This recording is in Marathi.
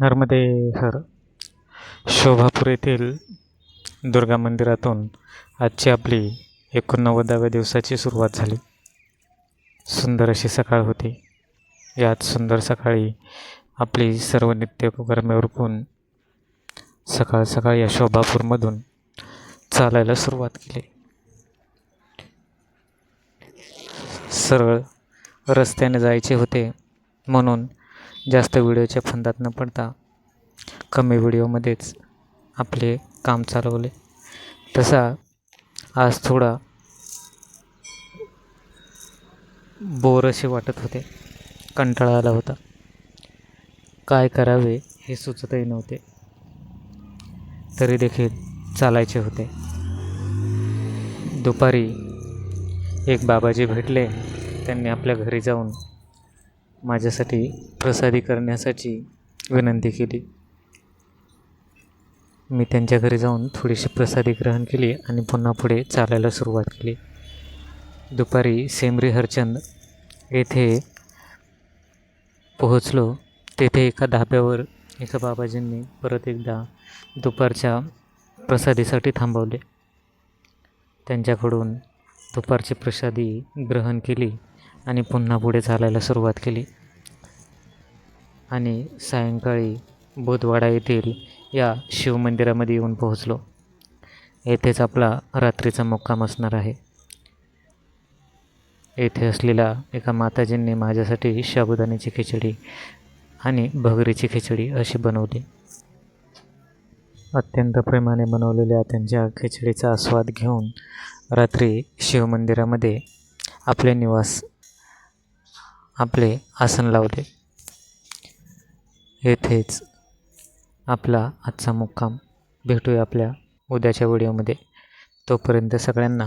नर्मदे हर शोभापूर येथील दुर्गा मंदिरातून आजची आपली एकोणनव्वदाव्या दिवसाची सुरुवात झाली. सुंदर अशी सकाळ होती. यात सुंदर सकाळी आपली सर्व नित्यकर्मे उरकून सकाळ सकाळ या शोभापूरमधून चालायला सुरुवात केली. सरळ रस्त्याने जायचे होते म्हणून जास्त व्हिडिओच्या फंदात न पडता कमी व्हिडिओमध्येच आपले काम चालवले. तसा आज थोडा बोर असे वाटत होते. कंटाळा आला होता. काय करावे हे सुचतही नव्हते. तरी देखील चालायचे होते. दुपारी एक बाबाजी भेटले. त्यांनी आपल्या घरी जाऊन माझ्यासाठी प्रसादी करण्यासाठी विनंती केली. मी त्यांच्या घरी जाऊन थोडीशी प्रसादी ग्रहण केली आणि पुन्हा पुढे चालायला सुरुवात केली. दुपारी सेमरी हरचंद येथे पोहोचलो. तेथे एका धाब्यावर एका बाबाजींनी परत एकदा दुपारच्या प्रसादीसाठी थांबवले. त्यांच्याकडून दुपारची प्रसादी ग्रहण केली. आणि पुन्हा पुढे चालायला सुरुवात केली. आणि सायंकाळी बोधवाडा येथील या शिवमंदिरामध्ये येऊन पोहोचलो. येथेच आपला रात्रीचा मुक्काम असणार आहे. येथे असलेल्या एका माताजींनी माझ्यासाठी साबुदाण्याची खिचडी आणि भगरीची खिचडी अशी बनवली. अत्यंत प्रेमाने बनवलेल्या त्यांच्या खिचडीचा आस्वाद घेऊन रात्री शिवमंदिरामध्ये आपले निवास आपले आसन लावले. येथेच आपला आजचा मुक्काम. भेटूया आपल्या उद्याच्या व्हिडिओमध्ये तोपर्यंत सगळ्यांना